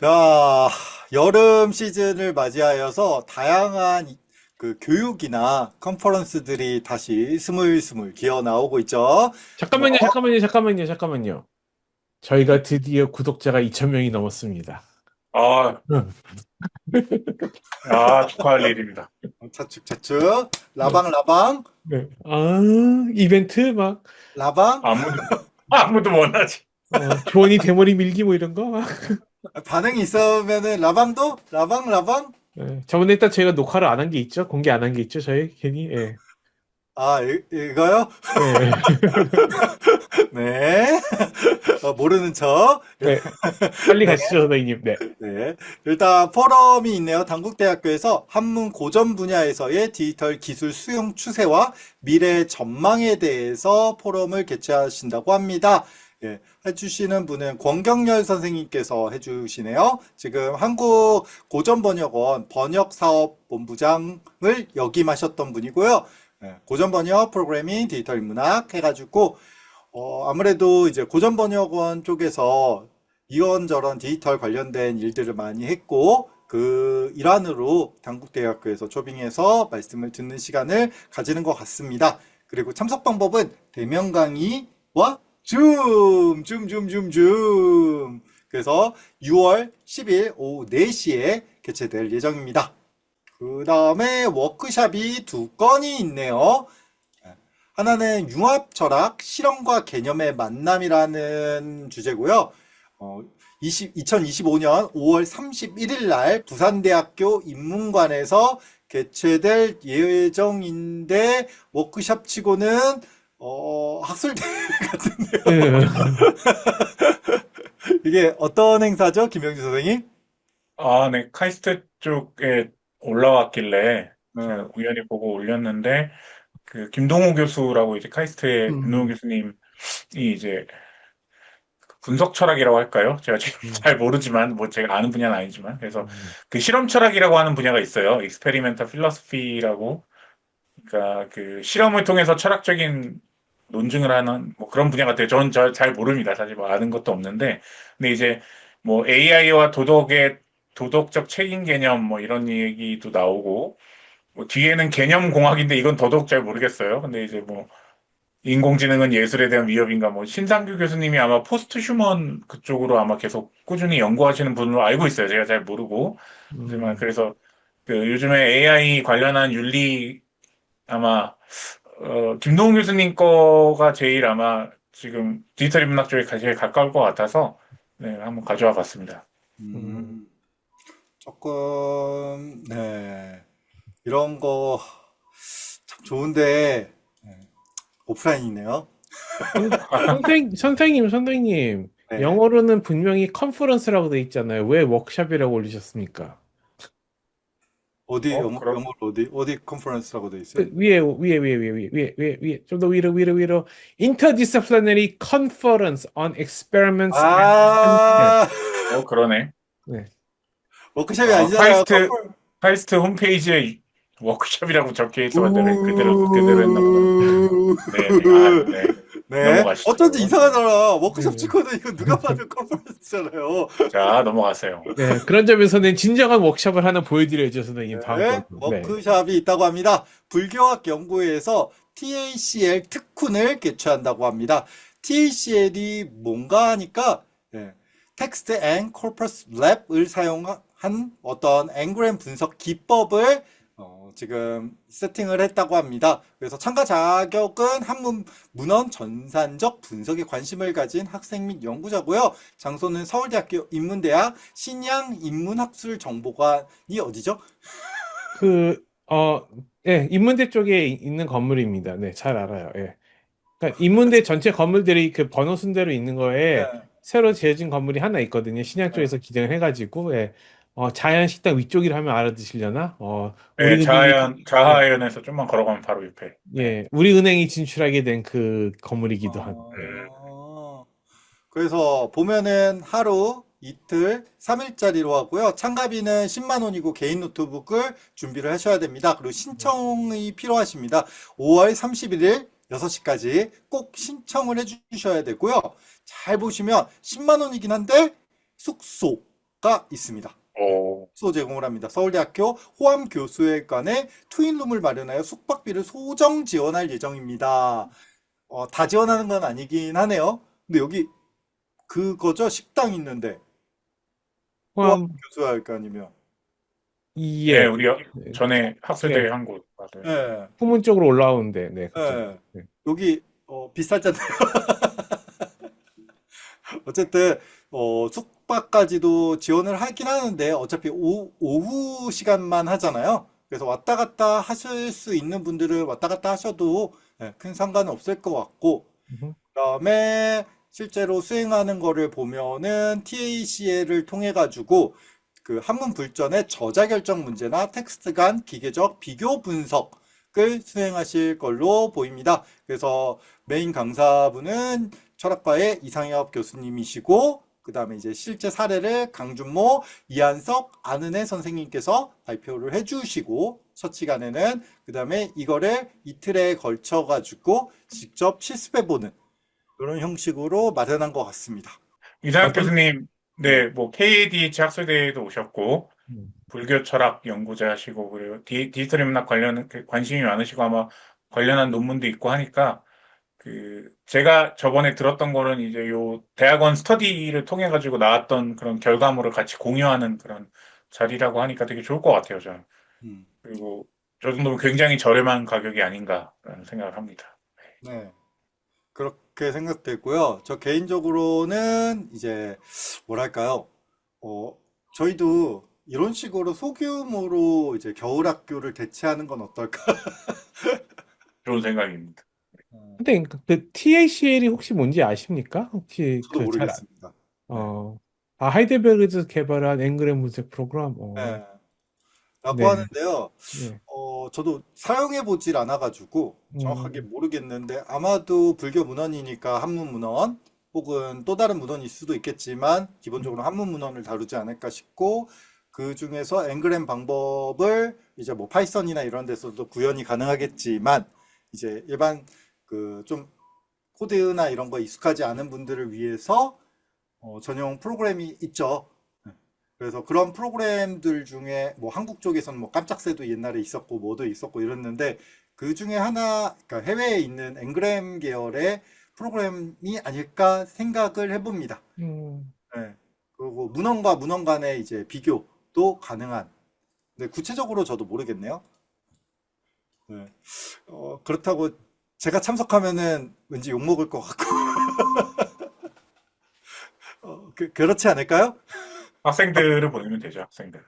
자, 여름 시즌을 맞이하여서 다양한 이- 그 교육이나 컨퍼런스들이 다시 스물스물 기어 나오고 있죠. 잠깐만요, 어? 잠깐만요, 잠깐만요, 잠깐만요. 저희가 드디어 구독자가 2,000명이 넘었습니다. 아, 아, 축하할 일입니다. 차축 차축 라방 라방 네. 아, 이벤트 막 라방 아무도, 아무도 원하지. 어, 조원이 대머리 밀기 뭐 이런 거 막. 반응이 있으면은 라방도 라방 라방 네. 저번에 일단 저희가 녹화를 안 한 게 있죠? 공개 안 한 게 있죠? 저희 괜히. 예. 아 이, 이거요? 네. 네 어, 모르는 척 네. 빨리 가시죠, 선생님. 네. 네. 일단 포럼이 있네요. 단국대학교에서 한문 고전 분야에서의 디지털 기술 수용 추세와 미래 전망에 대해서 포럼을 개최하신다고 합니다. 예, 해주시는 분은 권경열 선생님께서 해주시네요. 지금 한국 고전번역원 번역사업본부장을 역임하셨던 분이고요. 예, 고전 번역 프로그래밍 디지털 인문학 해가지고 어, 아무래도 이제 고전 번역원 쪽에서 이런저런 디지털 관련된 일들을 많이 했고 그 일환으로 단국대학교에서 초빙해서 말씀을 듣는 시간을 가지는 것 같습니다. 그리고 참석 방법은 대면 강의와 줌, 줌, 줌, 줌, 줌. 그래서 6월 10일 오후 4시에 개최될 예정입니다. 그 다음에 워크샵이 두 건이 있네요. 하나는 융합 철학, 실험과 개념의 만남이라는 주제고요. 어, 20, 2025년 5월 31일 날 부산대학교 인문관에서 개최될 예정인데 워크샵 치고는 어, 학술대 같은데요. 네. 이게 어떤 행사죠, 김영주 선생님? 아, 네. 카이스트 쪽에 올라왔길래 네. 제가 우연히 보고 올렸는데, 그, 김동호 교수라고 이제 카이스트의 음. 김동호 교수님이 이제 분석 철학이라고 할까요? 제가 지금 음. 잘 모르지만, 뭐 제가 아는 분야는 아니지만. 그래서 그 실험 철학이라고 하는 분야가 있어요. 익스페리멘탈 필로소피라고. 그러니까 그 실험을 통해서 철학적인 논증을 하는 뭐 그런 분야 같아요. 저는 저잘 모릅니다. 사실 뭐 아는 것도 없는데. 근데 이제 뭐 AI와 도덕의 도덕적 책임 개념 뭐 이런 얘기도 나오고 뭐 뒤에는 개념 공학인데 이건 더더욱 잘 모르겠어요. 근데 이제 뭐 인공지능은 예술에 대한 위협인가 뭐 신상규 교수님이 아마 포스트 휴먼 그쪽으로 아마 계속 꾸준히 연구하시는 분으로 알고 있어요. 제가 잘 모르고. 하지만 그래서 그 요즘에 AI 관련한 윤리 아마 어, 김동훈 교수님 거가 제일 아마 지금 디지털 인문학 쪽에 제일 가까울 것 같아서 네, 한번 가져와 봤습니다. 음, 조금, 네. 이런 거 참 좋은데, 네. 오프라인이네요. 선생, 선생님, 선생님. 네. 영어로는 분명히 컨퍼런스라고 돼 있잖아요. 왜 워크샵이라고 올리셨습니까? 어디, 어, 영어, 그럼- 영어로 어디, 어디 컨퍼런스라고 돼 있어요? 그 위에, 위에, 위에, 위에, 위에, 위에, 위에, 위에. 좀 더 위로, 위로, 위로. Interdisciplinary Conference on Experiments and 아, 어, 그러네. 워크샵이 아, 아니잖아요. 카이스트- 카이스트 홈페이지에 워크숍이라고 적혀 있었는데 그대로 그대로 했나 보다. 네, 아, 네. 네. 넘어가시죠. 어쩐지 이상하더라. 워크숍 네. 찍고는 이거 누가 봐도 컨퍼런스잖아요. 자 넘어가세요. 네, 그런 점에서는 진정한 워크숍을 하나 보여드려야죠, 선생님. 다음 네, 번. 네. 워크샵이 있다고 합니다. 불교학 연구회에서 TACL 특훈을 개최한다고 합니다. TACL이 뭔가 하니까 네, 텍스트 앤 코퍼스 랩을 사용 한 어떤 앵그램 분석 기법을 어, 지금 세팅을 했다고 합니다. 그래서 참가 자격은 한문 문헌 전산적 분석에 관심을 가진 학생 및 연구자고요. 장소는 서울대학교 인문대학 신양 인문학술 정보관이 어디죠? 그, 어, 예, 인문대 쪽에 있는 건물입니다. 네, 잘 알아요. 예. 그러니까 인문대 전체 건물들이 그 번호 순대로 있는 거에 네. 새로 지어진 건물이 하나 있거든요. 신양 쪽에서 기증을 해가지고, 예. 어, 자연 식당 위쪽이라 하면 알아두시려나? 어, 네, 우리 은행이- 자하연 자하연에서 좀만 걸어가면 바로 옆에. 예, 우리 은행이 진출하게 된 그 건물이기도 한. 예. 아, 그래서 보면은 하루 이틀 3일짜리로 하고요. 참가비는 10만 원이고 개인 노트북을 준비를 하셔야 됩니다. 그리고 신청이 필요하십니다. 5월 31일 6시까지 꼭 신청을 해주셔야 되고요. 잘 보시면 10만 원이긴 한데 숙소가 있습니다. 오, 숙소 제공을 합니다. 서울대학교 호암 교수회관에 트윈룸을 마련하여 숙박비를 소정 지원할 예정입니다. 어, 다 지원하는 건 아니긴 하네요. 근데 여기 그거죠? 식당 있는데 포함 호암 교수회관이면 예, 예. 우리 여- 네. 전에 학생들이 한 곳, 맞아요. 예, 후문 쪽으로 올라오는데 네. 예. 네. 여기 어, 비쌀잖아요. 어쨌든 어, 숙 박까지도 지원을 하긴 하는데 어차피 오, 오후 시간만 하잖아요. 그래서 왔다 갔다 하실 수 있는 분들은 왔다 갔다 하셔도 예, 큰 상관은 없을 것 같고. 그다음에 실제로 수행하는 거를 보면은 TACL을 통해 가지고 그 한문 불전의 저자 결정 문제나 텍스트 간 기계적 비교 분석을 수행하실 걸로 보입니다. 그래서 메인 강사분은 철학과의 이상엽 교수님이시고 그 다음에 이제 실제 사례를 강준모, 이한석, 안은혜 선생님께서 발표를 해주시고 첫 시간에는 그 다음에 이거를 이틀에 걸쳐 가지고 직접 실습해보는 그런 형식으로 마련한 것 같습니다. 이상학 어떤- 교수님, 네, 뭐 KADH 학술대회도 오셨고, 음. 불교 철학 연구자시고, 그리고 디, 디지털 문학 관련 그 관심이 많으시고 아마 관련한 논문도 있고 하니까, 그, 제가 저번에 들었던 거는 이제 요 대학원 스터디를 통해 가지고 나왔던 그런 결과물을 같이 공유하는 그런 자리라고 하니까 되게 좋을 것 같아요, 저는. 음, 그리고 저 정도면 굉장히 저렴한 가격이 아닌가라는 생각을 합니다. 네. 그렇게 생각되고요. 저 개인적으로는 이제 뭐랄까요? 어, 저희도 이런 식으로 소규모로 이제 겨울 학교를 대체하는 건 어떨까? 좋은 생각입니다. 어, 근데 그 TACL이 혹시 뭔지 아십니까? 혹시 저도 그 잘, 모르겠습니다. 어, 아, 하이델베르그에서 개발한 앵그램 문색 프로그램. 어, 네. 라고 네. 하는데요. 예. 어, 저도 사용해 보질 않아가지고 정확하게 음. 모르겠는데 아마도 불교 문헌이니까 한문 문헌 혹은 또 다른 문헌일 수도 있겠지만 기본적으로 한문 문헌을 다루지 않을까 싶고 그 중에서 앵그램 방법을 이제 뭐 파이썬이나 이런 데서도 구현이 가능하겠지만 이제 일반 그 좀 코드나 이런 거 익숙하지 않은 분들을 위해서 어, 전용 프로그램이 있죠. 그래서 그런 프로그램들 중에 뭐 한국 쪽에서는 뭐 깜짝새도 옛날에 있었고 뭐도 있었고 이랬는데 그 중에 하나 그러니까 해외에 있는 앵그램 계열의 프로그램이 아닐까 생각을 해봅니다. 음, 네. 그리고 문헌과 문헌 간의 이제 비교도 가능한. 근데 구체적으로 저도 모르겠네요. 네. 어, 그렇다고 제가 참석하면은 왠지 욕먹을 것 같고. 어, 그, 그렇지 않을까요? 학생들을 보내면 되죠, 학생들.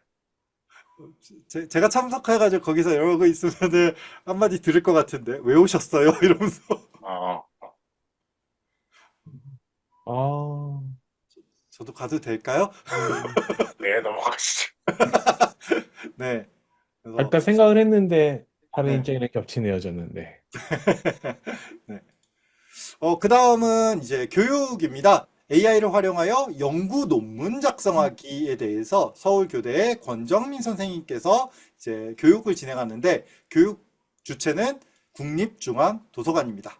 제, 제가 참석해가지고 거기서 이러고 있으면은 한마디 들을 것 같은데 왜 오셨어요? 이러면서 어, 아, 저 도 가도 될까요? 네, 넘어가시죠. 네. 그래서 일단 생각을 했는데 다른 네. 입장이랑 겹치네요, 저는. 네. 어, 그 다음은 이제 교육입니다. AI를 활용하여 연구 논문 작성하기에 대해서 서울교대의 권정민 선생님께서 이제 교육을 진행하는데 교육 주체는 국립중앙도서관입니다.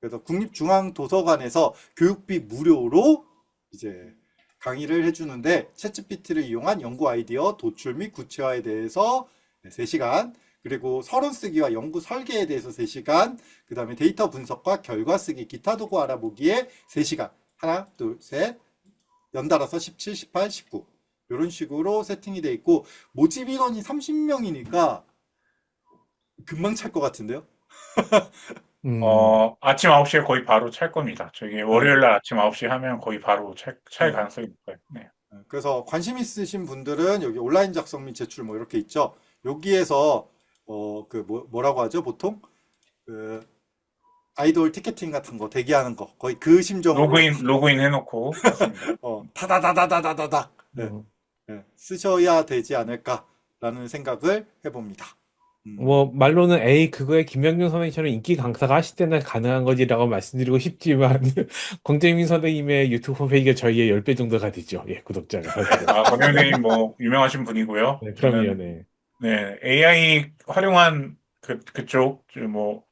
그래서 국립중앙도서관에서 교육비 무료로 이제 강의를 해주는데 챗GPT를 이용한 연구 아이디어 도출 및 구체화에 대해서 3시간 그리고 서론 쓰기와 연구 설계에 대해서 3시간 그 다음에 데이터 분석과 결과 쓰기, 기타 도구 알아보기에 3시간. 하나, 둘, 셋. 연달아서 17, 18, 19. 이런 식으로 세팅이 돼 있고, 모집 인원이 30명이니까 금방 찰 것 같은데요? 음, 어, 아침 9시에 거의 바로 찰 겁니다. 저기 월요일 날 아침 9시 하면 거의 바로 찰, 찰 네. 가능성이 높아요. 네. 그래서 관심 있으신 분들은 여기 온라인 작성 및 제출 뭐 이렇게 있죠. 여기에서 어, 그 뭐, 뭐라고 하죠? 보통 그 아이돌 티켓팅 같은 거 대기하는 거 거의 그 심정으로 로그인, 로그인 해놓고. 어, 타다다다다다다닥 네. 음. 네, 쓰셔야 되지 않을까라는 생각을 해봅니다. 음. 뭐 말로는 에이 그거에 김영균 선생님처럼 인기 강사가 하실 때나 가능한 거지라고 말씀드리고 싶지만 권재민 선생님의 유튜브 홈페이지가 저희의 10배 정도가 되죠. 예, 구독자가. 아, 권영님 뭐 유명하신 분이고요. 네, 그럼요. 네. 네, AI 활용한 그 그쪽 저뭐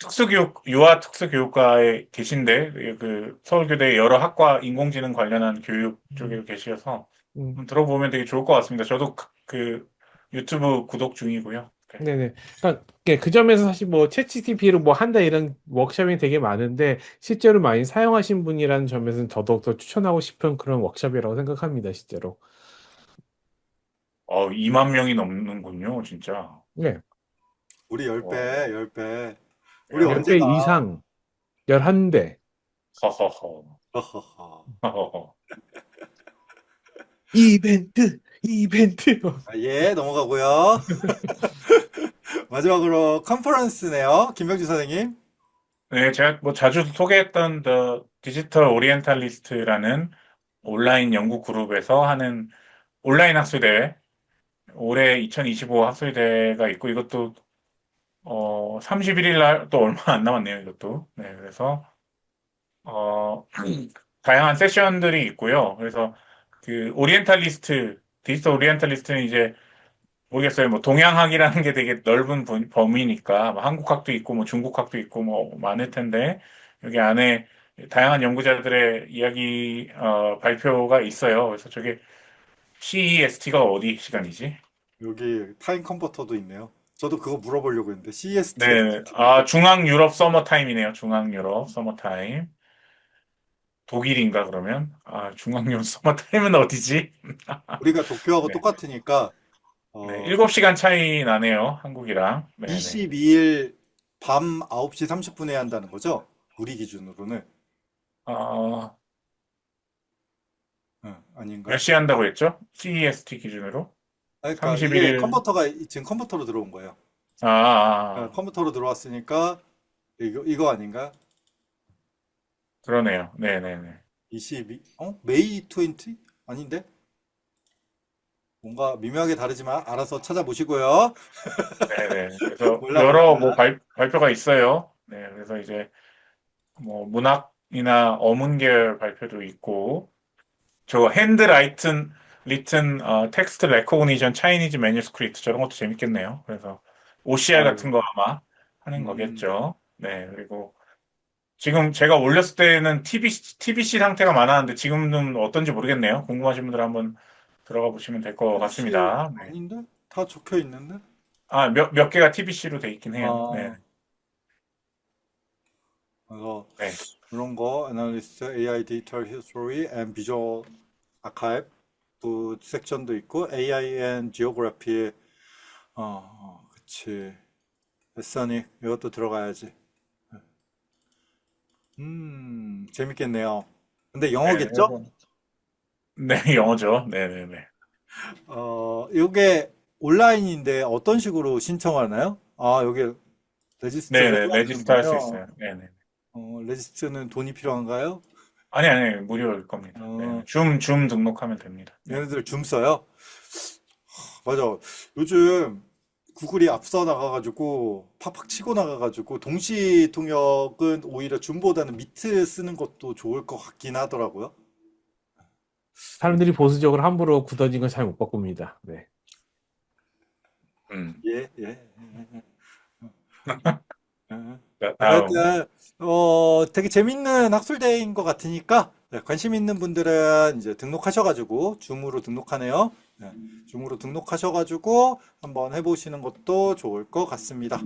특수교육 유아 특수교육과에 계신데 그 서울교대 여러 학과 인공지능 관련한 교육 쪽에 계셔서 음, 좀 들어보면 되게 좋을 것 같습니다. 저도 그, 그 유튜브 구독 중이고요. 네. 네네. 그러니까 예, 그 점에서 사실 뭐 챗GPT로 뭐 한다 이런 워크숍이 되게 많은데 실제로 많이 사용하신 분이라는 점에서는 더더욱 더 추천하고 싶은 그런 워크숍이라고 생각합니다, 실제로. 어, 2만 명이 넘는군요, 진짜. 네. 우리 와. 10배, 10배. 우리 네, 언제 10배 가? 이상, 11배. 허허허. 허허허. 허허허. 이벤트, 이벤트. 아, 예, 넘어가고요. 마지막으로 컨퍼런스네요. 김병주 선생님. 네, 제가 뭐 자주 소개했던 The Digital Orientalist라는 온라인 연구 그룹에서 하는 온라인 학술대회, 올해 2025 학술대회가 있고 이것도 어 31일 날 또 얼마 안 남았네요, 이것도. 네, 그래서 어 다양한 세션들이 있고요. 그래서 그 오리엔탈리스트, 디지털 오리엔탈리스트는 이제 모르겠어요. 뭐 동양학이라는 게 되게 넓은 분- 범위니까 뭐 한국학도 있고 뭐 중국학도 있고 뭐 많을 텐데 여기 안에 다양한 연구자들의 이야기 어, 발표가 있어요. 그래서 저게 CEST가 어디 시간이지? 여기 타임 컨버터도 있네요. 저도 그거 물어보려고 했는데 CEST. 네, 아 중앙 유럽 서머 타임이네요. 중앙 유럽 서머 타임. 독일인가 그러면? 아 중앙 유럽 서머 타임은 어디지? 우리가 도쿄하고 네. 똑같으니까 어, 네, 7시간 차이 나네요. 한국이랑. 네, 네. 22일 밤 9시 30분에 한다는 거죠? 우리 기준으로는. 어, 응, 아닌가? 몇 시 한다고 했죠? CEST 기준으로? 아니, 그러니까 31일. 이게 컨버터가 지금 컴퓨터로 들어온 거예요. 아, 아, 어, 아, 컴퓨터로 들어왔으니까 이거 이거 아닌가? 그러네요. 네네네. 22, 어? 메이 20? 아닌데? 뭔가 미묘하게 다르지만 알아서 찾아보시고요. 네네. 그래서 몰라, 여러 몰라. 뭐 발, 발표가 있어요. 네, 그래서 이제 뭐 문학이나 어문 계열 발표도 있고, 저 핸드 라이튼 리튼 어, 텍스트 레코그니션 차이니즈 매뉴스크립트 저런 것도 재밌겠네요. 그래서 OCR 같은 거 아마 하는 음. 거겠죠. 네, 그리고 지금 제가 올렸을 때는 TBC, TBC 상태가 많았는데 지금은 어떤지 모르겠네요. 궁금하신 분들 한번 들어가 보시면 될 것 같습니다. 네. 아닌데? 다 적혀 있는데? 아, 몇, 몇 개가 TBC로 돼 있긴 해요. 아. 네. 그래서 네. 이런 거 애널리스트, AI 디지털 히스토리 앤 비주얼 아카이브 그 섹션도 있고 AI 앤 지오그래피 어, 어 그치 에서닉 이것도 들어가야지 음 재밌겠네요 근데 영어겠죠? 네, 네, 영어죠. 네네네. 어 이게 온라인인데 어떤 식으로 신청하나요? 아 여기 레지스트 네네, 해야 레지스트 할 수. 있어요. 네네. 어, 레지스트는 돈이 필요한가요? 아니, 아니, 무료일 겁니다. 어. 네. 줌, 줌 등록하면 됩니다. 얘네들 줌 써요? 하, 맞아. 요즘 구글이 앞서 나가가지고 팍팍 치고 나가가지고 동시 통역은 오히려 줌보다는 미트 쓰는 것도 좋을 것 같긴 하더라고요. 사람들이 보수적으로 함부로 굳어진 건잘못 바꿉니다. 네. 음. 예, 예. 예, 예. 예. 자, 다음. 하여튼 어 되게 재밌는 학술대회인 것 같으니까 네, 관심 있는 분들은 이제 등록하셔가지고 줌으로 등록하네요. 네, 줌으로 등록하셔가지고 한번 해보시는 것도 좋을 것 같습니다.